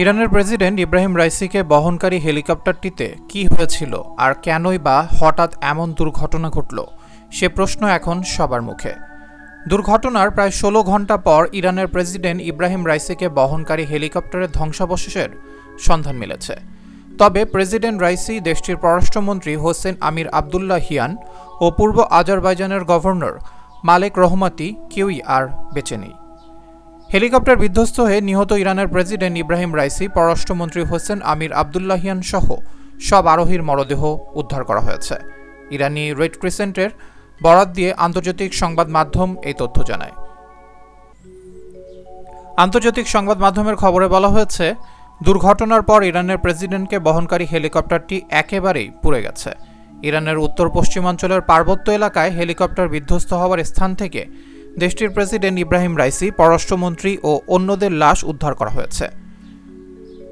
ইরানের প্রেসিডেন্ট ইব্রাহিম রাইসিকে বহনকারী হেলিকপ্টারটিতে কি হয়েছিল আর কেনই বা হঠাৎ এমন দুর্ঘটনা ঘটল, সে প্রশ্ন এখন সবার মুখে। দুর্ঘটনার প্রায় ষোলো ঘণ্টা পর ইরানের প্রেসিডেন্ট ইব্রাহিম রাইসিকে বহনকারী হেলিকপ্টারের ধ্বংসাবশেষের সন্ধান মিলেছে। তবে প্রেসিডেন্ট রাইসি, দেশটির পররাষ্ট্রমন্ত্রী হোসেন আমির আবদুল্লাহ হিয়ান ও পূর্ব আজারবাইজানের গভর্নর মালেক রহমাতি কেউই আর বেঁচে নেই। হেলিকপ্টার বিধ্বস্ত হয়ে নিহত ইরানের প্রেসিডেন্ট ইব্রাহিম রাইসি, পররাষ্ট্রমন্ত্রী হোসেন আমির আবদুল্লাহিয়ান সহ সব আরোহীর মরদেহ উদ্ধার করা হয়েছে। ইরানি রেড ক্রিসেন্টের বরাত দিয়ে আন্তর্জাতিক সংবাদ মাধ্যম এই তথ্য জানায়। আন্তর্জাতিক সংবাদ মাধ্যমের খবরে বলা হয়েছে, দুর্ঘটনার পর ইরানের প্রেসিডেন্টকে বহনকারী হেলিকপ্টারটি একেবারেই পুড়ে গেছে। ইরানের উত্তর পশ্চিমাঞ্চলের পার্বত্য এলাকায় হেলিকপ্টার বিধ্বস্ত হওয়ার স্থান থেকে দেশটির প্রেসিডেন্ট ইব্রাহিম রাইসি, পররাষ্ট্রমন্ত্রী ও অন্যদের লাশ উদ্ধার করা হয়েছে।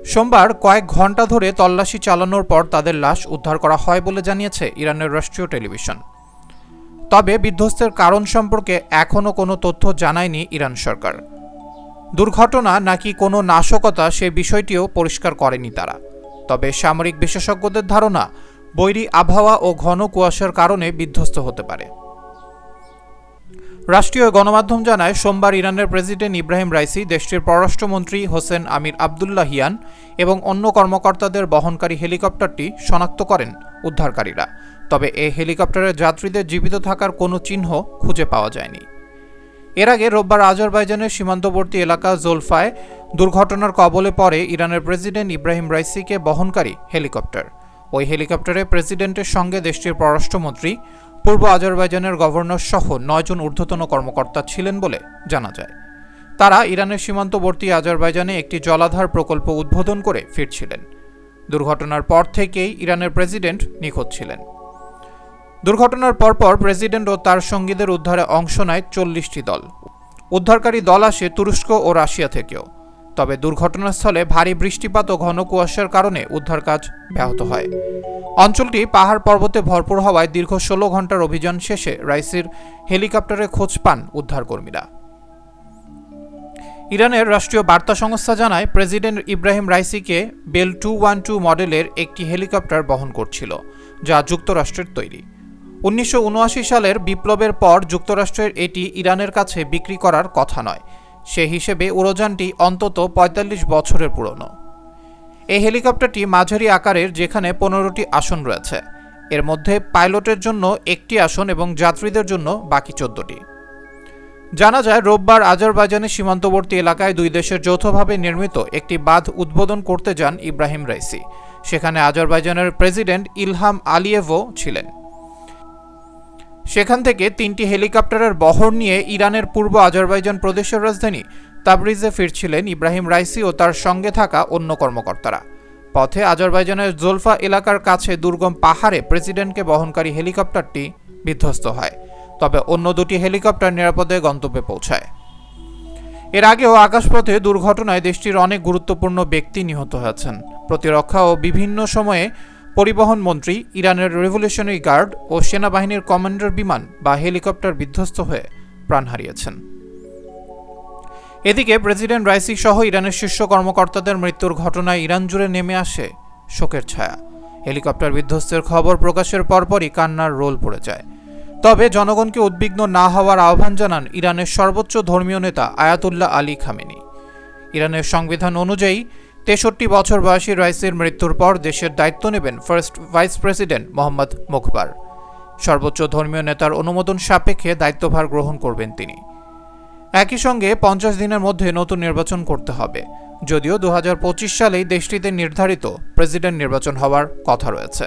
সোমবার কয়েক ঘণ্টা ধরে তল্লাশি চালানোর পর তাদের লাশ উদ্ধার করা হয় বলে জানিয়েছে ইরানের রাষ্ট্রীয় টেলিভিশন। তবে বিধ্বস্তের কারণ সম্পর্কে এখনও কোনো তথ্য জানায়নি ইরান সরকার। দুর্ঘটনা নাকি কোনো নাশকতা সে বিষয়টিও পরিষ্কার করেনি তারা। তবে সামরিক বিশেষজ্ঞদের ধারণা, বৈরী আবহাওয়া ও ঘন কুয়াশার কারণে বিধ্বস্ত হতে পারে। রাষ্ট্রীয় গণমাধ্যম জানায়, সোমবার ইরানের প্রেসিডেন্ট ইব্রাহিম রাইসি, দেশটির পররাষ্ট্রমন্ত্রী হোসেন আমির আবদুল্লাহিয়ান এবং অন্য কর্মকর্তাদের বহনকারী হেলিকপ্টারটি শনাক্ত করেন উদ্ধারকারীরা। তবে এই হেলিকপ্টারের যাত্রীদের জীবিত থাকার কোনো চিহ্ন খুঁজে পাওয়া যায়নি। এর আগে রোববার আজারবাইজানের সীমান্তবর্তী এলাকা জোলফায় দুর্ঘটনার কবলে পড়ে ইরানের প্রেসিডেন্ট ইব্রাহিম রাইসিকে বহনকারী হেলিকপ্টার। ওই হেলিকপ্টারে প্রেসিডেন্টের সঙ্গে দেশটির পররাষ্ট্রমন্ত্রী পূর্ব আজারবাইজানের গভর্নর সহ নয়জন ঊর্ধ্বতন কর্মকর্তা ছিলেন বলে জানা যায়। তারা ইরানের সীমান্তবর্তী আজারবাইজানে একটি জলাধার প্রকল্প উদ্বোধন করে ফিরছিলেন। দুর্ঘটনার পর থেকেই ইরানের প্রেসিডেন্ট নিখোঁজ ছিলেন। দুর্ঘটনার পরপর প্রেসিডেন্ট ও তার সঙ্গীদের উদ্ধারে অংশ নেয় চল্লিশটি দল। উদ্ধারকারী দল আসে তুরস্ক ও রাশিয়া থেকেও। তবে দুর্ঘটনাস্থলে ভারী বৃষ্টিপাত ও ঘন কুয়াশার কারণে উদ্ধার কাজ ব্যাহত হয়। অঞ্চলটি পাহাড় পর্বতে ভরপুর হওয়ায় দীর্ঘ ষোলো ঘণ্টার অভিযান শেষে রাইসির হেলিকপ্টারে খোঁজ পান উদ্ধারকর্মীরা। ইরানের রাষ্ট্রীয় বার্তা সংস্থা জানায়, প্রেসিডেন্ট ইব্রাহিম রাইসিকে বেল টু ওয়ান টু মডেলের একটি হেলিকপ্টার বহন করছিল, যা যুক্তরাষ্ট্রের তৈরি। উনিশশো উনআশি সালের বিপ্লবের পর যুক্তরাষ্ট্রের এটি ইরানের কাছে বিক্রি করার কথা নয়। সে হিসেবে উড়োযানটি অন্তত ৪৫ বছরের পুরনো। এই হেলিকপ্টারটি মাঝারি আকারের যেখানে পনেরোটি আসন রয়েছে। এর মধ্যে পাইলটের জন্য একটি আসন এবং যাত্রীদের জন্য বাকি চোদ্দটি। জানা যায়, রোববার আজারবাইজানের সীমান্তবর্তী এলাকায় দুই দেশের যৌথভাবে নির্মিত একটি বাঁধ উদ্বোধন করতে যান ইব্রাহিম রাইসি। সেখানে আজারবাইজানের প্রেসিডেন্ট ইলহাম আলিয়েভও ছিলেন। সেখান থেকে তিনটি হেলিকপ্টারের বহর নিয়ে ইরানের পূর্ব আজারবাইজান প্রদেশের রাজধানী তাবরিজে ফিরছিলেন ইব্রাহিম রাইসি ও তার সঙ্গে থাকা অন্য কর্মকর্তারা। পথে আজারবাইজানের জোলফা এলাকার কাছে দুর্গম পাহাড়ে প্রেসিডেন্টকে বহনকারী হেলিকপ্টারটি বিধ্বস্ত হয়, তবে অন্য দুটি হেলিকপ্টার নিরাপদে গন্তব্যে পৌঁছায়। এর আগেও আকাশপথে দুর্ঘটনায় দেশটির অনেক গুরুত্বপূর্ণ ব্যক্তি নিহত হয়েছেন। প্রতিরক্ষা ও বিভিন্ন সময়ে পরিবহন মন্ত্রী, ইরানের রেভলিউশনারি গার্ড ও সেনাবাহিনীর কমান্ডার বিমান বা হেলিকপ্টার বিধ্বস্ত হয়ে প্রাণ হারিয়েছেন। এদিকে প্রেসিডেন্ট রাইসি সহ ইরানের শীর্ষ কর্মকর্তাদের মৃত্যুর ঘটনায় ইরান জুড়ে নেমে আসে শোকের ছায়া। হেলিকপ্টার বিধ্বস্তের খবর প্রকাশের পরপরই কান্নার রোল পড়ে যায়। তবে জনগণকে উদ্বিগ্ন না হওয়ার আহ্বান জানান ইরানের সর্বোচ্চ ধর্মীয় নেতা আয়াতুল্লাহ আলী খামেনি। ইরানের সংবিধান অনুযায়ী তেষট্টি বছর বয়সী রাইসির মৃত্যুর পর দেশের দায়িত্ব নেবেন first vice president Mohammad Mokhber. সর্বোচ্চ ধর্মীয় নেতার অনুমোদন সাপেক্ষে দায়িত্বভার গ্রহণ করবেন তিনি। একই সঙ্গে পঞ্চাশ দিনের মধ্যে নতুন নির্বাচন করতে হবে। যদিও দু হাজার পঁচিশ সালেই দেশটিতে নির্ধারিত প্রেসিডেন্ট নির্বাচন হওয়ার কথা রয়েছে।